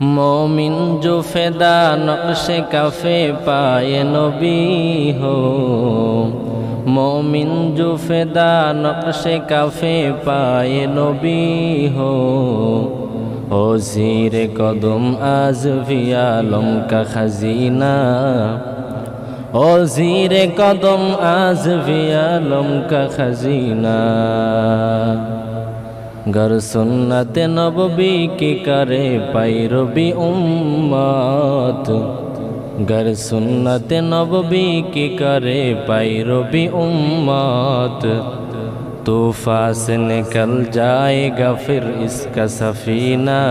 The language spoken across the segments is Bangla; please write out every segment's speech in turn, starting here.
মমিন জুফেদা নকশে কাফে পায়ে নবী হো। মমিন জুফেদা নকশে কাফে পায়ে নবী হো। ও জির কদম আজ ভিয়া লঙ্কা খাজিনা। ও জির কদম আজ লঙ্কা খাজিনা। गर सुन्नत नबी की करे पैरबी उम्मत गर सुन्नत नबी की करे पैरबी उम्मत तूफा से निकल जाएगा फिर इसका सफीना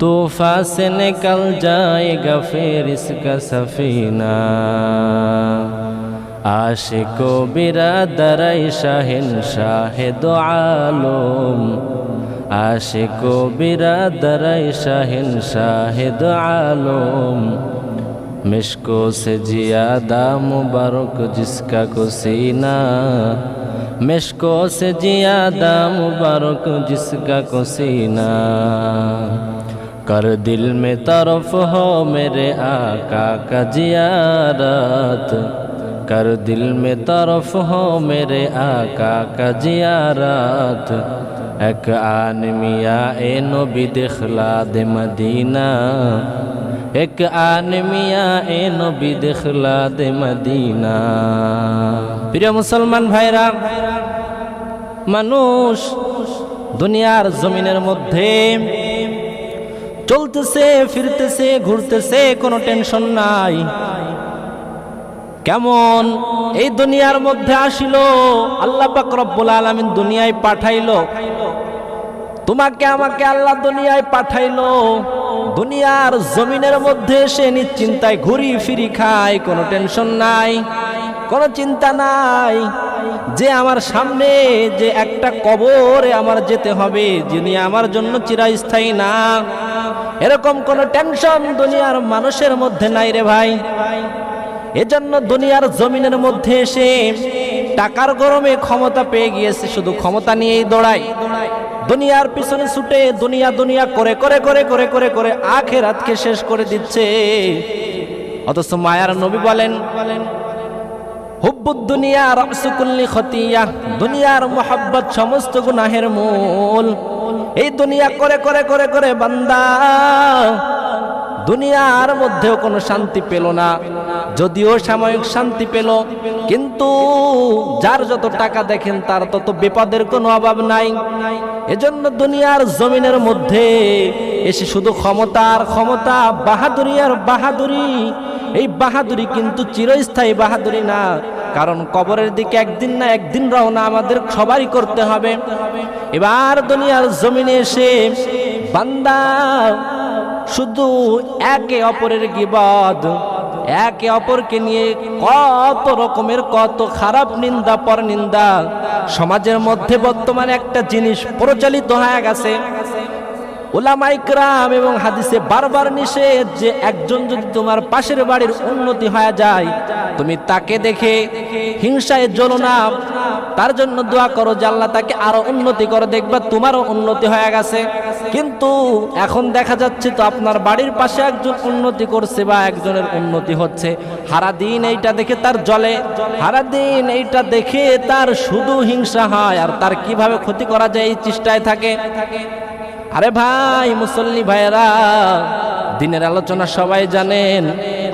तूफा से निकल जाएगा फिर इसका सफीना আশিক বিরাদারাই শাহিন শাহেদ আলম আশিক বিরাদারাই শাহিন শাহেদ আলম مشکو سے جیادہ مبارک جس کا کسینہ مشکو سے جیادہ مبارک جس کا کسینہ کر دل میں طرف ہو میرے آقا کا جیارت کر دل میں طرف ہو میرے آقا کا এক আন মিয়া এ নবী দেখলা দে মদিনা এক আন মিয়া এ নবী দেখলা দে মদিনা প্রিয় মুসলমান ভাইরা মানুষ দুনিয়ার জমিনের মধ্যে চলতেছে, ফিরতেছে, ঘুরতেছে, কোনো টেনশন নাই। কেমন? এই দুনিয়ার মধ্যে আসিল, আল্লাহ রব্বুল আলামিন দুনিয়ায় পাঠাইল। তোমাকে আমাকে আল্লাহ দুনিয়ায় পাঠাইলো। দুনিয়ার জমিনের মধ্যে এসে নিশ্চিন্তায় ঘুরি ফিরি খায়, কোনো টেনশন নাই, কোনো চিন্তা নাই। যে আমার সামনে যে একটা কবরে আমার যেতে হবে, যিনি আমার জন্য চিরাস্থায়ী না। এরকম কোনো টেনশন দুনিয়ার মানুষের মধ্যে নাই রে ভাই। এজন্য দুনিয়ার জমিনের মধ্যে এসে টাকার গরমে ক্ষমতা পেয়ে গিয়েছে, শুধু ক্ষমতা নিয়েই দৌড়ায়। দুনিয়ার পিছনে ছুটে দুনিয়া দুনিয়া করে করে করে করে করে করে আখেরাতকে শেষ করে দিচ্ছে। অথচ মায়ার নবী বলেন দুনিয়া দুনিয়ার মোহাব্বত সমস্ত মূল। এই দুনিয়া করে করে করে করে বান্দা, দুনিয়ার মধ্যেও কোনো শান্তি পেল না। যদিও সাময়িক শান্তি পেল, কিন্তু যার যত টাকা দেখেন তার তত বিপদের কোনো অভাব নাই। এজন্য দুনিয়ার জমিনের মধ্যে এসে শুধু ক্ষমতার ক্ষমতা, বাহাদুরি আর বাহাদুরি। এই বাহাদুরি কিন্তু চিরস্থায়ী বাহাদুরি না, কারণ কবরের দিকে একদিন না একদিন রওনা আমাদের সবারই করতে হবে। এবার দুনিয়ার জমিনে এসে বান্দা শুধু একে অপরের গিবাদ একে অপরকে নিয়ে কত রকমের, কত খারাপ নিন্দা পর নিন্দা সমাজের মধ্যে বর্তমানে একটা জিনিস প্রচলিত হয়ে গেছে। ওলামাইকরাম এবং হাদিসে বারবার নিষেধ যে একজন যদি তোমার পাশের বাড়ির উন্নতি হয়ে যায়, তুমি তাকে দেখে হিংসায় জ্বলো না। তার জন্য দোয়া করো যে তাকে আরও উন্নতি করে, দেখবা তোমারও উন্নতি হয়ে গেছে। কিন্তু এখন দেখা যাচ্ছে তো আপনার বাড়ির পাশে একজন উন্নতি করছে বা একজনের উন্নতি হচ্ছে। হারা দিন এইটা দেখে তার জলে হারা দিন এইটা দেখে তার শুধু হিংসা হয়। আর তার কীভাবে ক্ষতি করা যায় এই চেষ্টায় থাকে। আরে ভাই, মুসল্লি ভাইরা দিনের আলোচনা সবাই জানেন,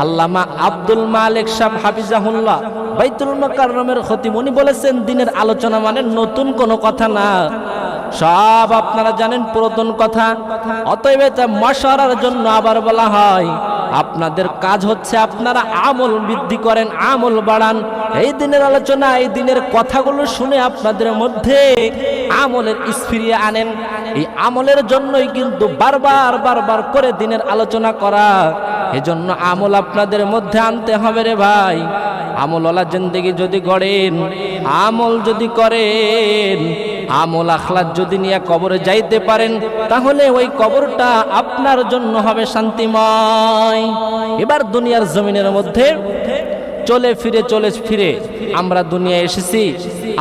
আল্লামা আব্দুল মালিক সাহ হাফিজাহুল্লাহ বাইতুল মোকাররমের খতিব উনি বলেছেন, দিনের আলোচনা মানে নতুন কোনো কথা না। সব আপনারা জানেন, পুরাতন কথা। অতএব এটা মশারার জন্য আবার বলা হয়। আপনাদের কাজ হচ্ছে আপনারা আমল বৃদ্ধি করেন, আমল বাড়ান। এই দিনের আলোচনা, এই দিনের কথাগুলো শুনে আপনাদের মধ্যে আমলের স্ফিরিয়ে আনেন। এই আমলের জন্যই কিন্তু বারবার বারবার করে দিনের আলোচনা করা। এজন্য আমল আপনাদের মধ্যে আনতে হবে রে ভাই। আমলওয়ালা জিন্দেগি যদি গড়েন, আমল যদি করেন আমল আখলাদ যদি নিয়ে কবরে যাইতে পারেন, তাহলে ওই কবরটা আপনার জন্য হবে শান্তিময়। এবার দুনিয়ার জমিনের মধ্যে চলে ফিরে চলে ফিরে আমরা দুনিয়ায় এসেছি।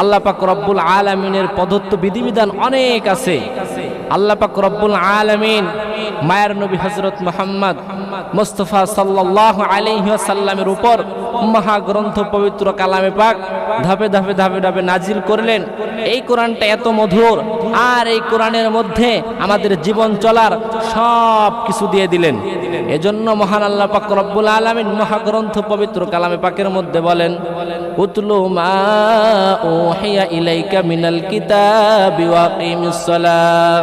আল্লাহ পাক রব্বুল আলামিনের পদত্ব বিধিবিধান অনেক আছে। আল্লাহ পাক রব্বুল আলামিন মায়ের নবী হজরত মোহাম্মদ মুস্তফা সাল্লাহ আলিহাসাল্লামের উপর মহাগ্রন্থ পবিত্র কালামে পাক ধাপে ধাপে ধাপে ধাপে নাজিল করলেন। এই কোরআনটা এত মধুর, আর এই কোরআনের মধ্যে আমাদের জীবন চলার সব কিছু দিয়ে দিলেন। এজন্য মহান আল্লাহ পাক রব্বুল আলামিন মহাগ্রন্থ পবিত্র কালামে পাকের মধ্যে বলেন, উতলু মা ইলাইকা মিনাল কিতাবি ওয়াকিমিস সালাহ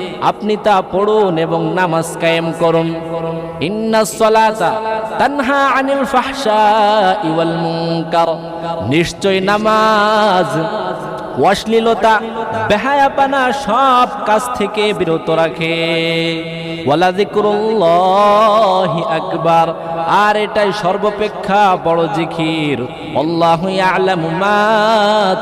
আপনি তা পড়ুন এবং নামাজ কায়েম করুন। নিশ্চয় নামাজ অশ্লীলতা, বেহায়াপানা সব কাজ থেকে বিরত রাখে। আকবার, আর এটাই সর্বপেক্ষা বড়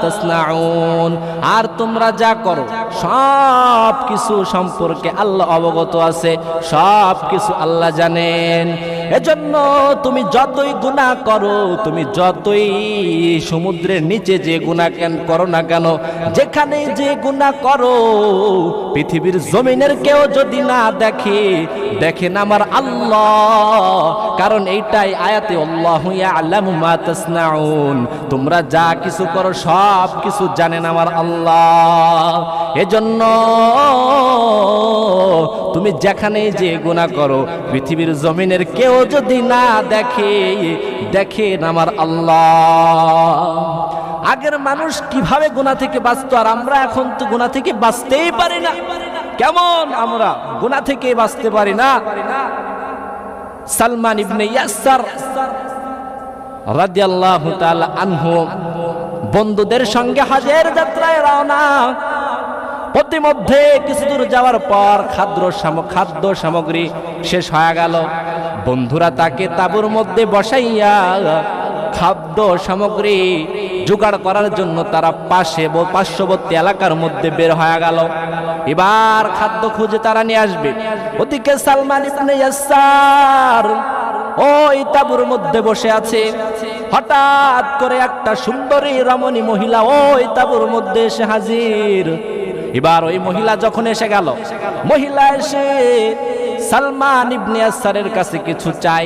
তাসনাউন। আর তোমরা যা করো সব কিছু সম্পর্কে আল্লাহ অবগত আছে সব কিছু আল্লাহ জানেন। এজন্য তুমি যতই গুনাহ করো, তুমি যতই সমুদ্রের নিচে যে গুনাহ কেন করো না কেন, যেখানে যে গুনাহ করো, পৃথিবীর জমিনের কেউ যদি না দেখে দেখেন আমার আল্লাহ। কারণ এইটাই আয়াতে, আল্লাহ আল্লাহু মা তোমরা যা কিছু করো, সব কিছু জানেন আমার আল্লাহ। এজন্য তুমি যেখানে যে গুনাহ করো, পৃথিবীর জমিনের কেউ যদি না দেখে দেখেন আমার আল্লাহ। আগের মানুষ কীভাবে গুণা থেকে বাঁচতো আর আমরা এখন তো গুণা থেকে বাঁচতেই পারি না। কেমন আমরা গুণা থেকে বাঁচতে পারি না? সালমান ইবনে ইয়াসার রাদিয়াল্লাহু তাআলা আনহু বন্ধুদের সঙ্গে হাজের যাত্রায় রওনা। প্রতিমধ্যে কিছু দূর যাওয়ার পর খাদ্য খাদ্য সামগ্রী শেষ হয়ে গেল। বন্ধুরা তাকে তাঁবুর মধ্যে বসাইয়া খাদ্য সামগ্রী জোগাড় করার জন্য তারা পাশে পার্শ্ববর্তী এলাকার মধ্যে বের হয়ে গেল। এবার খাদ্য খুঁজে তারা নিয়ে আসবে। ওদিকে সালমান ইয়াসার ওই তাঁবুর মধ্যে বসে আছে। হঠাৎ করে একটা সুন্দরী রমণী মহিলা ওই তাঁবুর মধ্যে এসে হাজির। এবার ওই মহিলা যখন এসে গেল, মহিলা এসে সালমান ইবনে ইয়াসারের কাছে কিছু চাই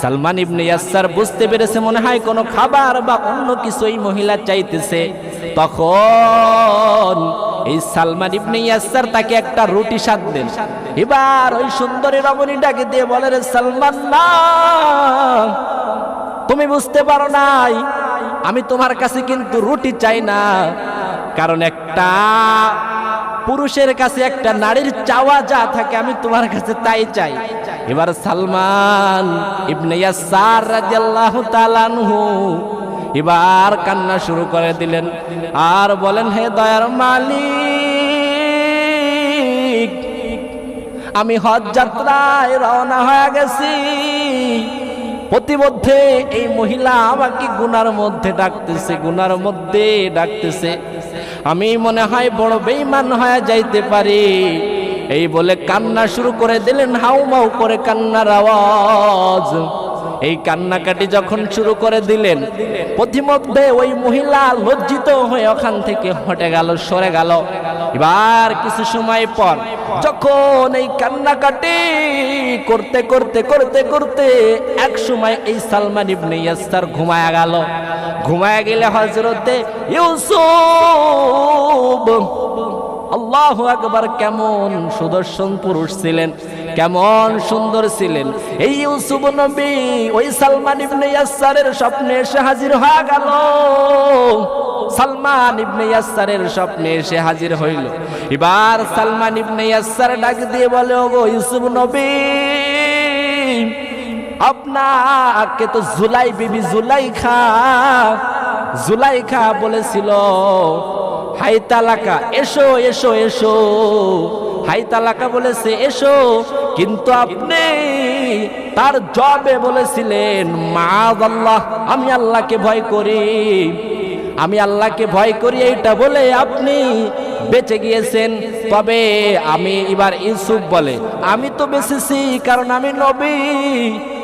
সালমান ইবনে ইয়াসার বুঝতে পেরেছে, মনে হয় কোনো খাবার বা অন্য কিছু এই মহিলা চাইতেছে। তখন এই সালমান ইবনে ইয়াসার তাকে একটা রুটি সাত দেন। এবার ওই সুন্দরী রমণীটাকে দিয়ে বলে, রে সালমান না তুমি বুঝতে পারো নাই, আমি তোমার কাছে কিন্তু রুটি চাই না। কারণ একটা পুরুষের কাছে একটা নারীর চাওয়া যা থাকে, আমি তোমার কাছে তাই চাই। এবার সালমান ইবনে ইয়াসার রাদিয়াল্লাহু তাআলা আনহু এবার কান্না শুরু করে দিলেন। আর বলেন, হে দয়ার মালিক, আমি হজ যাত্রায় রওনা হয়ে গেছি। প্রতিমধ্যে এই মহিলা আমাকে গুনার মধ্যে ডাকতেছে, গুনার মধ্যে ডাকতেছে। আমি মনে হয় বড় বেইমান হয়ে যাইতে পারি। এই বলে কান্না শুরু করে দিলেন, হাউমাউ করে কান্নার আওয়াজ। এই কান্নাকাটি যখন শুরু করে দিলেন প্রতিমধ্যে ওই মহিলা লজ্জিত হয়ে ওখান থেকে হটে গেল, সরে গেল। এবার কিছু সময় পর যখন এই কান্নাকাটি করতে করতে করতে করতে এক সময় এই সালমান ইবনে ইয়াসার ঘুমায়া গেল। ঘুমায়া গেলে হজরতে ইউসুফ, আল্লাহ আকবার কেমন সুদর্শন পুরুষ ছিলেন। কেমন সুন্দর ছিলেন। এই ইউসুফ নবী, ওই সালমান ইবনে ইয়াসারের স্বপ্নে এসে হাজির হয়ে গেল। সালমান ইবনে ইয়াসারের স্বপ্নে এসে হাজির হইল। এবার সালমান ইবনে ইয়াসার ডাক দিয়ে বলে, ওগো ইউসুফ নবী, আপনাকে তো জুলাই বিবি জুলাইখা জুলাইখা বলেছিল, হাই তালাকা, এসো এসো এসো হাই তালাকা বলেছে, এসো। কিন্তু আপনি তার জবে বলেছিলেন মা আল্লাহ আমি আল্লাহকে ভয় করি। আমি আল্লাহকে ভয় করি, এইটা বলে আপনি বেঁচে গিয়েছেন। তবে আমি এবার ইউসুফ বলে, আমি তো বেঁচেছি, কারণ আমি নবী।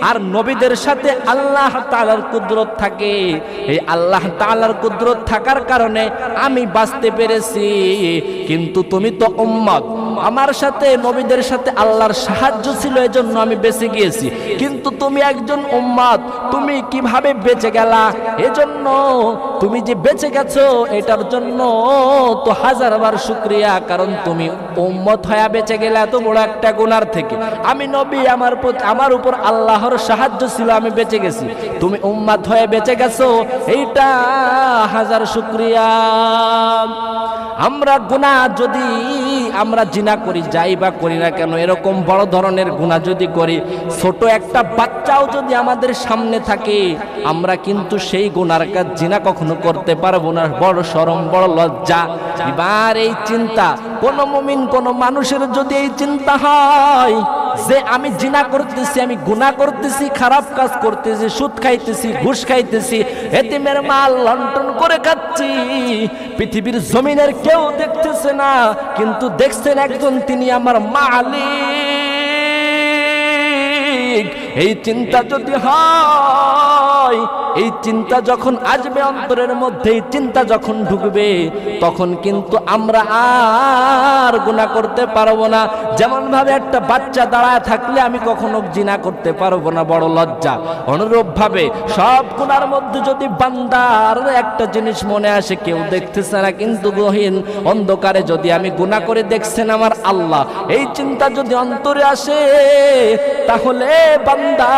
আর নবীদের সাথে আল্লাহ তাআলার কুদরত থাকে। এই আল্লাহ তাআলার কুদরত থাকার কারণে আমি বাঁচতে পেরেছি। কিন্তু তুমি তো উম্মত। আমার সাথে, নবীদের সাথে আল্লাহর সাহায্য ছিল, এজন্য আমি বেঁচে গিয়েছি। কিন্তু তুমি একজন উম্মাদ তুমি কীভাবে বেঁচে গেলা? এজন্য তুমি যে বেঁচে গেছো, এটার জন্য তো হাজারবার শুক্রিয়া। কারণ তুমি উম্মত হয়ে বেঁচে গেলে এত বড় একটা গুনার থেকে। আমি নবী, আমার আমার উপর আল্লাহর সাহায্য ছিল, আমি বেঁচে গেছি। তুমি উম্মাদ হয়ে বেঁচে গেছো, এইটা হাজার শুক্রিয়া। আমরা গুনাহ যদি, আমরা জিনা করি, যাই বা করি না কেন, এরকম বড় ধরনের গুনাহ যদি করি, ছোট একটা বাচ্চাও যদি আমাদের সামনে থাকে, আমরা কিন্তু সেই গুনার কাজ জিনা কখনো করতে পারব না। বড় সরম বড় লজ্জা। এবার এই চিন্তা, কোন মুমিন, কোন মানুষের যদি এই চিন্তা হয় যে আমি জিনা করতেছি, আমি গুণা করতেছি, খারাপ কাজ করতেছি, সুদ খাইতেছি, ঘুষ খাইতেছি, এতিমের মাল লন্টন করে খাচ্ছি। পৃথিবীর জমিনের কেউ দেখতেছে না, কিন্তু দেখছেন একজন তিনি আমার মালিক। এই চিন্তা যদি হয়, এই চিন্তা যখন আসবে অন্তরের মধ্যে, এই চিন্তা যখন ঢুকবে, তখন কিন্তু আমরা আর গুণা করতে পারব না। যেমন ভাবে একটা বাচ্চা দাঁড়ায় থাকলে আমি কখনো জিনা করতে পারব না, বড় লজ্জা। অনুরূপ ভাবে সব গুণার মধ্যে যদি বান্দার একটা জিনিস মনে আসে, কেউ দেখতেছে না, কিন্তু গহীন অন্ধকারে যদি আমি গুণা করে দেখছেন আমার আল্লাহ, এই চিন্তা যদি অন্তরে আসে, তাহলে বান্দা,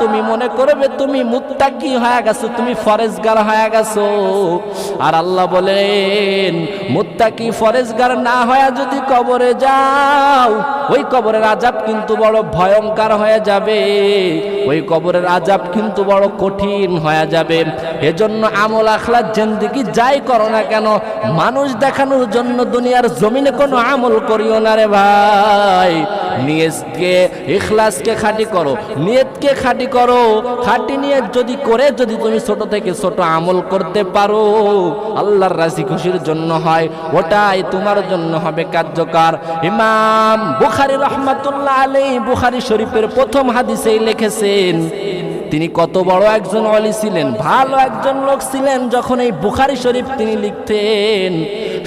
তুমি মনে করবে তুমি মুত্তাকি হয়ে গেছো, তুমি ফরেজগার হয়ে গেছো। আর আল্লাহ বলেন, মুত্তাকি ফরেজগার না হয়ে যদি কবরে যাও, ওই কবরের আজাব কিন্তু বড় ভয়ঙ্কর হয়ে যাবে। ওই কবরের আজাব কিন্তু বড় কঠিন হয়ে যাবে। এজন্য আমল আখলার জেন্দিগি যাই করো না কেন, মানুষ দেখানোর জন্য দুনিয়ার জমিনে কোনো আমল করিও না রে ভাই। নিয়তকে, ইখলাসকে খাঁটি করো। নিয়তকে খাঁটি করো। খাঁটি নিয়ত যদি করে, যদি তুমি ছোট থেকে ছোট আমল করতে পারো, আল্লাহর রাজি খুশির জন্য হয়। ওটাই তোমার জন্য হবে কার্যকর। ইমাম বুখারী রহমাতুল্লাহ আলাইহি, বুখারী শরীফের প্রথম হাদিসেই লিখেছেন, তিনি কত বড় একজন অলি ছিলেন, ভালো একজন লোক ছিলেন, যখন এই বুখারি শরীফ তিনি লিখতেন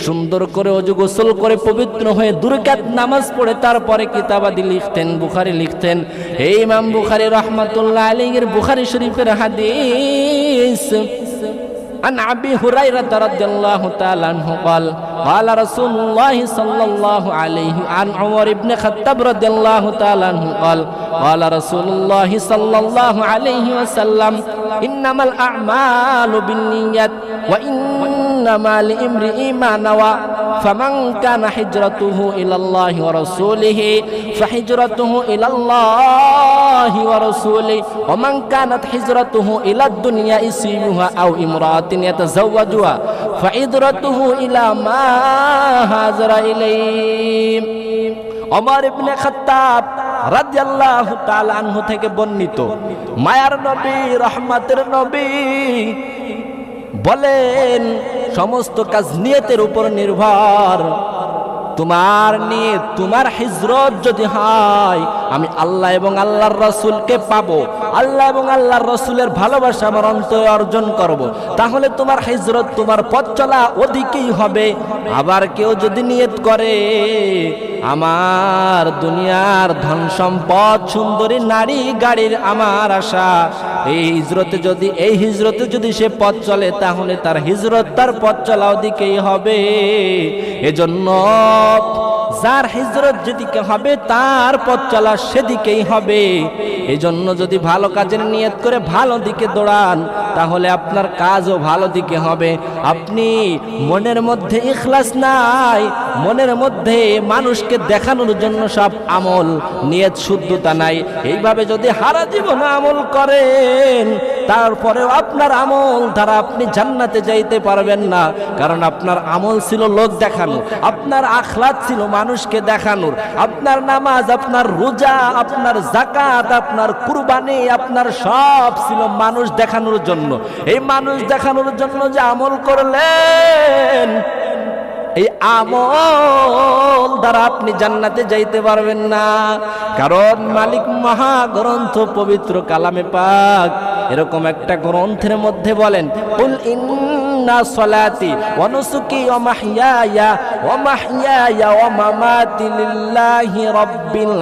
সুন্দর করে অজু গোসল করে পবিত্র হয়ে দুর্গাত নামাজ পড়ে তারপরে কিতাবাদি লিখতেন বুখারি লিখতেন এই ইমাম বুখারি রহমাতুল্লাহ আলীর বুখারি শরীফের হাদিস عن ابي هريره رضي الله تعالى عنه قال قال رسول الله صلى الله عليه عن عمر بن الخطاب رضي الله تعالى عنه قال قال رسول الله صلى الله عليه وسلم انما الاعمال بالنيات ইন্নামাল ইমরি মা নাওয়া ফামান কানা হিজরাতুহু ইলাল্লাহি ওয়া রাসূলিহি ফাহিজরাতুহু ইলাল্লাহি ওয়া রাসূলিহি ওয়া মান কানাত হিজরাতুহু ইলা দুনিয়া ইসিমুহা আও ইমরাতিন ইয়াতাযাওয়াজুহা ফাহিজরাতুহু ইলা মা হাজারা ইলাইহি ওমর ইবনে খাত্তাব রাদিয়াল্লাহু তাআলা আনহু থেকে বর্ণিত, মায়ার নবী, রহমতের নবী বলেন সমস্ত কাজ নিয়তের উপর নির্ভর। তোমার নিয়ে তোমার হিজরত যদি হয়, আমি আল্লাহ এবং আল্লাহর রসুলকে পাবো। আল্লাহ এবং আল্লাহর রসুলের ভালোবাসা আমার অন্তরে অর্জন করব। তাহলে তোমার হিজরত, তোমার পথ চলা ওদিকেই হবে। আবার কেউ যদি নিয়ত করে, আমার দুনিয়ার ধন সম্পদ সুন্দরী নারী গাড়ির আমার আশা এই হিজরতে যদি, এই হিজরতে যদি সে পথ চলে, তাহলে তার হিজরত তার পথ চলা ওদিকেই হবে। এজন্য যার হিজরত যেদিকে হবে, তার পথ চলা সেদিকেই হবে। এই জন্য যদি ভালো কাজের নিয়ত করে ভালো দিকে দৌড়ান, তাহলে আপনার কাজও ভালো দিকে হবে। আপনি মনের মধ্যে ইখলাস নাই, মনের মধ্যে মানুষকে দেখানোর জন্য সব আমল, নিয়ত শুদ্ধতা নাই। এইভাবে যদি হারা জীবন আমল করেন তারপরেও আপনার আমল দ্বারা আপনি জান্নাতে যাইতে পারবেন না। কারণ আপনার আমল ছিল লোক দেখানো, আপনার আখলাত ছিল মানুষকে দেখানোর আপনার নামাজ, আপনার রোজা, আপনার জাকাত আপনার কুরবানি, আপনার সব ছিল মানুষ দেখানোর জন্য। এই মানুষ দেখানোর জন্য যে আমল করলেন এই আমল দ্বারা আপনি জান্নাতে যাইতে পারবেন না। কারণ মালিক মহা গ্রন্থ পবিত্র কালামে পাক এরকম একটা গ্রন্থের মধ্যে বলেন কুল ইন্না সলাতি ওয়া নুসুকি ওয়া মাহইয়ায়া ওয়া মাহইয়ায়া ওয়া মামাতি লিল্লাহি রাব্বিল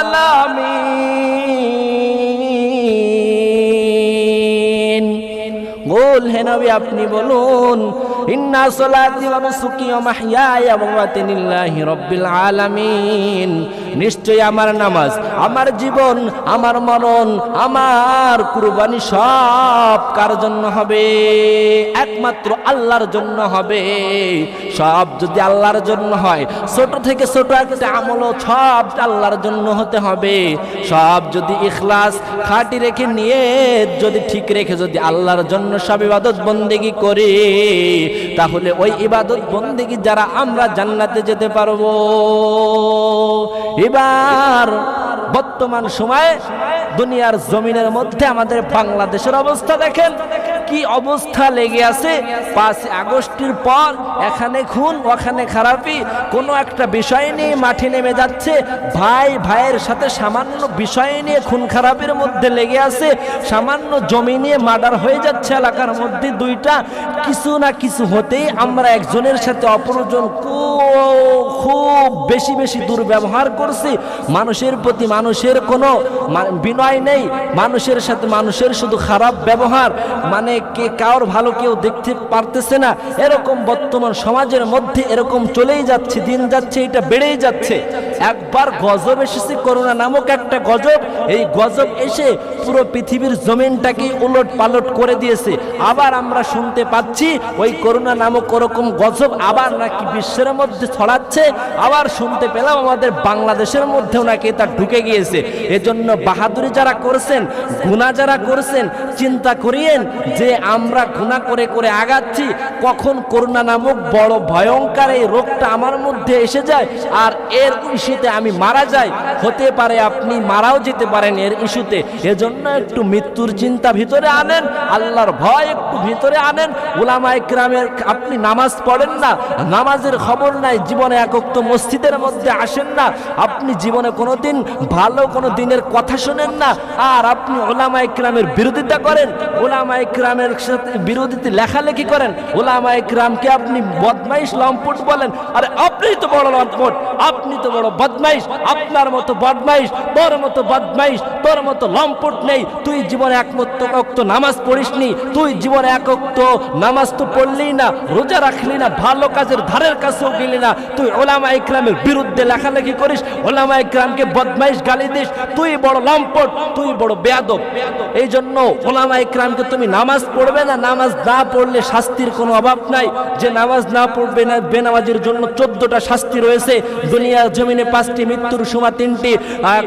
আলামিন। বল হে নবী, আপনি বলুন ইন্না সলাতি ওয়া নুসুকি ওয়া মাহইয়ায়া ওয়া মামাতি লিল্লাহি রাব্বিল আলামিন। নিশ্চয়ই আমার নামাজ, আমার জীবন, আমার মরণ, আমার কুরবানি সব কার জন্য হবে? একমাত্র আল্লাহর জন্য হবে। সব যদি আল্লাহর জন্য হয়, ছোট থেকে ছোট একটা আমলও সব আল্লাহর জন্য হতে হবে। সব যদি ইখলাস খাঁটি রেখে নিয়ে যদি ঠিক রেখে যদি আল্লাহর জন্য সব ইবাদত বন্দেগি করি তাহলে ওই ইবাদত বন্দেগি যারা আমরা জান্নাতে যেতে পারব। এবার বর্তমান সময়ে দুনিয়ার জমিনের মধ্যে আমাদের বাংলাদেশের অবস্থা দেখেন। কি অবস্থা লেগে আছে? পাঁচ আগস্টের পর এখানে খুন, ওখানে খারাপি। কোনো একটা বিষয় নিয়ে মাঠে নেমে যাচ্ছে। ভাই, ভাইয়ের সাথে সামান্য বিষয় নিয়ে খুন খারাপের মধ্যে লেগে আছে। সামান্য জমি নিয়ে মার্ডার হয়ে যাচ্ছে এলাকার মধ্যে দুইটা। কিছু না কিছু হতেই আমরা একজনের সাথে অপরজন খুব বেশি বেশি দুর্ব্যবহার করছি। মানুষের প্রতি মানুষের কোনো বিনয় নেই। মানুষের সাথে মানুষের শুধু খারাপ ব্যবহার। মানে কে কার ভালো কেউ দেখতে পারতেছে না। এরকম বর্তমান সমাজের মধ্যে এরকম চলেই যাচ্ছে, দিন যাচ্ছে, এটা বেড়েই যাচ্ছে। একবার গজব এসেছে, করোনা নামক একটা গজব। এই গজব এসে পুরো পৃথিবীর জমিনটাকে উলট পালট করে দিয়েছে। আবার আমরা শুনতে পাচ্ছি, ওই করোনা নামক ওরকম গজব আবার নাকি বিশ্বের মধ্যে ছড়াচ্ছে। আবার শুনতে পেলাম আমাদের বাংলাদেশের মধ্যেও নাকি তা ঢুকে গিয়েছে। এজন্য বাহাদুরি যারা করছেন গুণা যারা করছেন, চিন্তা করিয়েন যে আমরা গুণা করে করে আগাচ্ছি কখন করোনা নামক বড় ভয়ঙ্কর এই রোগটা আমার মধ্যে এসে যায় আর এর ইস্যুতে আমি মারা যাই। হতে পারে আপনি মারাও যেতে পারেন এর ইস্যুতে। এজন্য একটু মৃত্যুর চিন্তা ভিতরে আনেন, আল্লাহর ভয় একটু ভিতরে আনেন। ওলামায় গ্রামের আপনি নামাজ পড়েন না, নামাজের খবর নাই, জীবনে একক তো মসজিদের মধ্যে আসেন না। আপনি জীবনে কোনোদিন ভালো কোনো দিনের কথা শোনেন না। আর আপনি ওলামা ইকরামের বিরোধিতা করেন ওলামা ইকরামের সাথে বিরোধিতা লেখালেখি করেন রোজা রাখলি না, ভালো কাজের ধারের কাছেও গেলি না। তুই ওলামা ইকরামের বিরুদ্ধে লেখালেখি করিস ওলামা ইকরামকে বদমাইশ গালি দিস। তুই বড় লম্পট, তুই বড় বেয়াদব। এই জন্য ওলামা ইকরামকে তুমি নামাজ পড়বে না, নামাজ না পড়লে শাস্তির কোনো অভাব নাই যে নামাজ না পড়বে না, বেনামাজের জন্য চোদ্দটা শাস্তি রয়েছে। দুনিয়ার জমিনে পাঁচটি, মৃত্যুর সময় তিনটি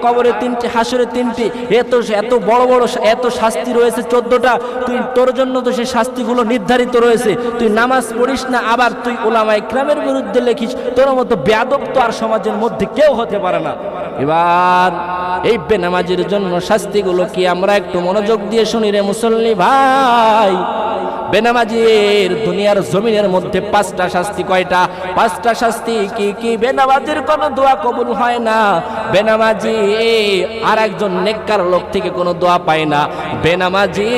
কবরে তিনটি, হাসরে তিনটি। এত এত বড় বড় এত শাস্তি রয়েছে চোদ্দটা। তুই তোর জন্য তো সেই শাস্তিগুলো নির্ধারিত রয়েছে। তুই নামাজ পড়িস না, আবার তুই ওলামা ইকরামের বিরুদ্ধে লেখিস। তোর মতো বেয়াদব তো আর সমাজের মধ্যে কেউ হতে পারে না। এবার এই বেনামাজির জন্য শাস্তিগুলো কি আমরা একটু মনোযোগ দিয়ে শুনি রে মুসল্লি ভাই? বেনামাজির দুনিয়ার জমিনের মধ্যে পাঁচটা শাস্তি কয়টা? পাঁচটা শাস্তি কি কি? বেনামাজির কোনো দোয়া কবুল হয় না। বেনামাজি আর একজন নেককার লোক থেকে কোনো দোয়া পায় না। বেনামাজি,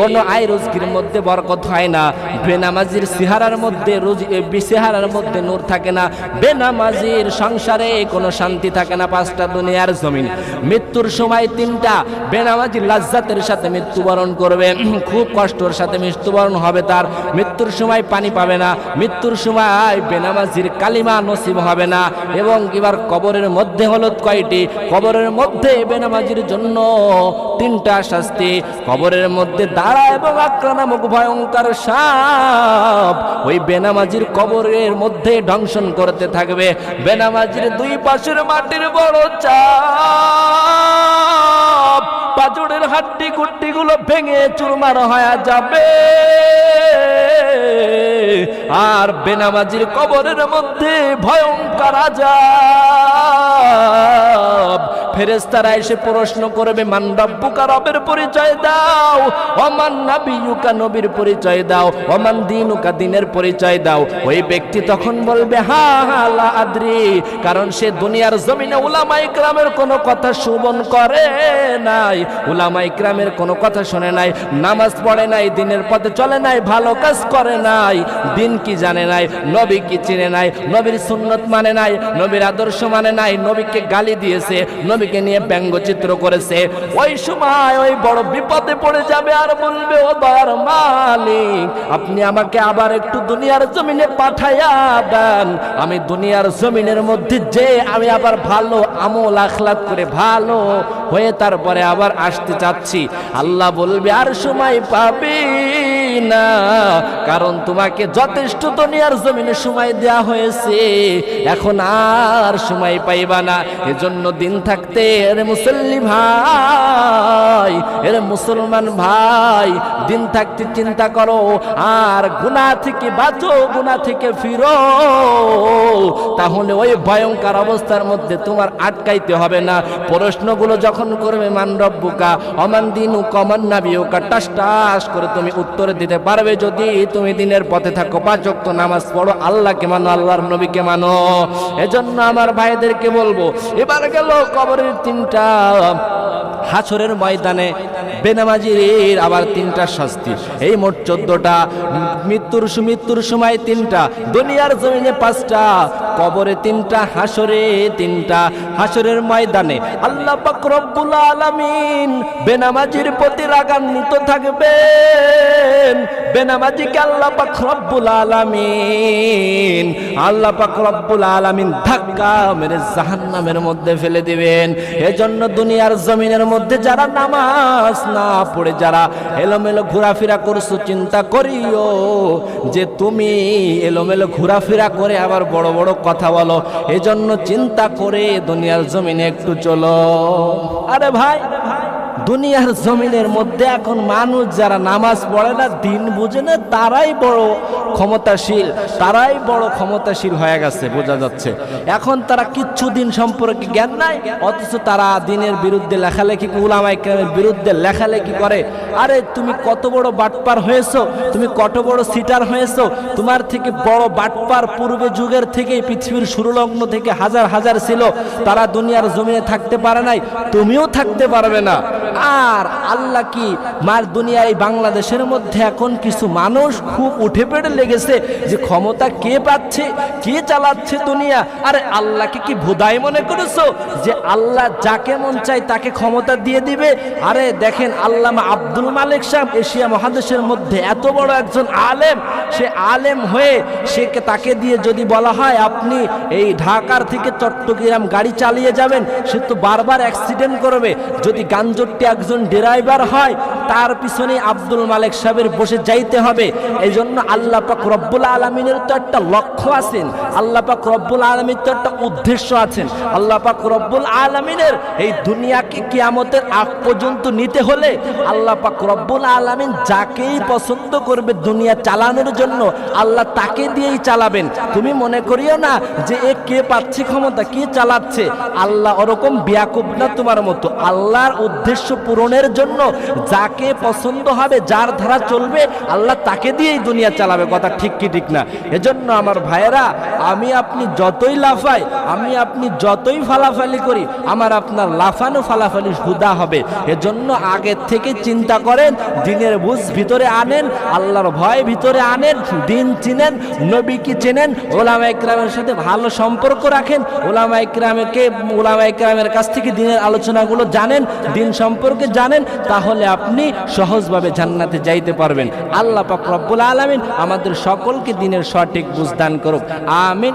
কোনো আয় রোজগির মধ্যে বরকত হয় না। বেনামাজির সিহারার মধ্যে রোজ চেহারার মধ্যে নূর থাকে না। বেনামাজির সংসারে কোনো শান্তি থাকে না পাঁচটা দুনিয়ার জমিন। মৃত্যুর সময় তিনটা। বেনামাজি লাজ্জাতের সাথে মৃত্যুবরণ করবে। খুব কষ্টর সাথে মৃত্যুবরণ হবে, তার মৃত্যুর সময় পানি পাবে না, মৃত্যুর সময় বেনামাজির কালিমা নসিব হবে না। এবং এবার কবরের মধ্যে হলো কয়টি? কবরের মধ্যে বেনামাজির জন্য তিনটা শাস্তি। কবরের মধ্যে দাঁড়া এবং আক্রা নামক ভয়ঙ্কর সাপ ওই বেনামাজির কবরের মধ্যে ধ্বংসন করতে থাকবে। বেনামাজির দুই পাশের মাটির বড় চা পাজুড়ের হাড্ডি গুড্ডি গুলো ভেঙে চুরমার হয়ে যাবে। আর বেনামাজির কবরের মধ্যে ভয়ঙ্কর আজাব। ফেরেস্তারা এসে প্রশ্ন করবে, মান রব্বুকা রবের পরিচয় দাও অমান নাবিয়ুকা নবীর পরিচয় দাও অমান দিনুকা দিনের পরিচয় দাও। ওই ব্যক্তি তখন বলবে, হা হা, লা আদ্রি। কারণ সে দুনিয়ার জমিনে উলামা ইকরামের কোনো কথা শুভন করে নাই, উলামা ইকরামের কোনো কথা শুনে নাই, নামাজ পড়ে নাই, দিনের পথে চলে নাই, ভালো কাজ করে নাই, দিন কি জানে নাই, নবী কি চিনে নাই, নবীর সুন্নত মানে নাই, নবীর আদর্শ মানে নাই, নবীকে গালি দিয়েছে নবীকে নিয়ে ব্যঙ্গচিত্র করেছে। ওই সময় ওই বড় বিপদে পড়ে যাবে আর বলবে, ও দয়ার মালিক, আপনি আমাকে আবার একটু দুনিয়ার জমিনে পাঠাইয়া দেন। আমি দুনিয়ার জমিনের মধ্যে যে আমি আবার ভালো আমল আখলাক করে ভালো হয়ে তারপরে আবার আসতে চাচ্ছি। আল্লাহ বলবে, আর সময় পাবি? না। কারণ তোমাকে যথেষ্ট দুনিয়ার জমিনে সময় দেয়া হয়েছে। এখন আর সময় পাইবা না। এজন্য দিন থাকতে এর মুসল্লি ভাই, এর মুসলমান ভাই, দিন থাকতে চিন্তা করো। আর গুনাহ থেকে বাঁচো, গুনাহ থেকে ফিরো। তাহলে ওই ভয়ঙ্কর অবস্থার মধ্যে তোমার আটকাইতে হবে না। প্রশ্নগুলো যখন করবে মান রব্বুকা, অমান দিনু কমান নাবিউকা, টাস টাস করে তুমি উত্তর দিতে পারবে যদি তুমি দিনের পথে থাকো। পাঁচ ওয়াক্ত নামাজ পড়ো, আল্লাহকে মানো, আল্লাহর নবীকে মানো। এজন্য আমার ভাইদেরকে বলব, এবার গেল কবরের তিনটা হাছরের ময়দানে বেনামাজির আবার তিনটা শাস্তি। এই মোট চোদ্দটা, মৃত্যুর মৃত্যুর সময় তিনটা, দুনিয়ার জমিনে পাঁচটা। কবরে তিনটা হাসরে তিনটা হাসরের ময়দানে আল্লাহ রব্বুল আলামিন বেনামাজির প্রতি রাগান্বিত থাকবেন। বেনামাজিকে আল্লাহ রব্বুল আলামিন, আল্লাহ রব্বুল আলামিন ধাক্কা মেরে জাহান্নামের মধ্যে ফেলে দিবেন। এজন্য দুনিয়ার জমিনের মধ্যে যারা নামাজ না পড়ে, যারা এলোমেলো ঘোরাফেরা করছ, চিন্তা করিও যে তুমি এলোমেলো ঘোরাফেরা করে আবার বড় বড় কথা বলো। এজন্য চিন্তা করে দুনিয়ার জমিনে একটু চলো। আরে ভাই দুনিয়ার জমিনের মধ্যে এখন মানুষ যারা নামাজ পড়ে না, দিন বুঝে না, তারাই বড় ক্ষমতাশীল, তারাই বড় ক্ষমতাশীল হয়ে গেছে, বোঝা যাচ্ছে। এখন তারা কিচ্ছু দিন সম্পর্কে জ্ঞান নাই, অথচ তারা দিনের বিরুদ্ধে লেখালেখি উলামা ইকরামের বিরুদ্ধে লেখালেখি করে। আরে, তুমি কত বড় বাটপার হয়েছো, তুমি কত বড় সিটার হয়েছো, তোমার থেকে বড় বাটপার পূর্বে যুগের থেকে পৃথিবীর সুরলগ্ন থেকে হাজার হাজার ছিল, তারা দুনিয়ার জমিনে থাকতে পারে নাই, তুমিও থাকতে পারবে না। আর আল্লাহ কি মার দুনিয়ায় বাংলাদেশের মধ্যে এখন কিছু মানুষ খুব উঠে পেড়ে লেগেছে যে ক্ষমতা কে পাচ্ছে, কে চালাচ্ছে দুনিয়া? আরে আল্লাহকে কি ভুদাই মনে করেছ যে আল্লাহ যাকে মন চায় তাকে ক্ষমতা দিয়ে দিবে? আরে দেখেন আল্লামা আব্দুল মালিক সাহেব এশিয়া মহাদেশের মধ্যে এত বড় একজন আলেম সে আলেম হয়ে সে তাকে দিয়ে যদি বলা হয়, আপনি এই ঢাকার থেকে চট্টগ্রাম গাড়ি চালিয়ে যাবেন, সে তো বারবার অ্যাক্সিডেন্ট করবে। যদি গাঞ্জটটি একজন ড্রাইভার হয়, তার পিছনে আব্দুল মালিক সাহেবের বসে যাইতে হবে। এই জন্য আল্লাহ পাক রব্বুল আলমিনের তো একটা লক্ষ্য আছেন। আল্লাহ পাক রব্বুল আলমীর তো একটা উদ্দেশ্য আছেন। আল্লাহ পাক রব্বুল আলমিনের এই দুনিয়াকে কিয়ামতের আগ পর্যন্ত নিতে হলে আল্লাহ পাক রব্বুল আলমিন যাকেই পছন্দ করবে দুনিয়া চালানোর জন্য আল্লাহ তাকে দিয়েই চালাবেন। তুমি মনে করিও না যে এ কে পাচ্ছে ক্ষমতা, কে চালাচ্ছে? আল্লাহ ওরকম বিয়াকুব না তোমার মতো। আল্লাহর উদ্দেশ্য পূরণের জন্য যাকে পছন্দ হবে, যার ধারা চলবে, আল্লাহ তাকে দিয়েই দুনিয়া চালাবে। কথা ঠিক কি ঠিক না? এজন্য আমার ভাইয়েরা, আমি আপনি যতই লাফাই, আমি আপনি যতই ফালাফালি করি, আমার আপনার লাফানো ফালাফালি হুদা হবে। এজন্য আগের থেকে চিন্তা করেন, দিনের বুঝ ভিতরে আনেন, আল্লাহর ভয় ভিতরে আনেন দিন চিনেন, নবীকে চেনেন, ওলামা ইকরামের সাথে ভালো সম্পর্ক রাখেন, ওলামা ইকরামকে, ওলামা ইকরামের কাছ থেকে দিনের আলোচনাগুলো জানেন, দিন সম্পর্কে জানেন, তাহলে আপনি সহজভাবে জান্নাতে যাইতে পারবেন। আল্লাহ পাক রব্বুল আলামিন আমাদের সকলকে দিনের সঠিক বুঝদান করুক। আমিন।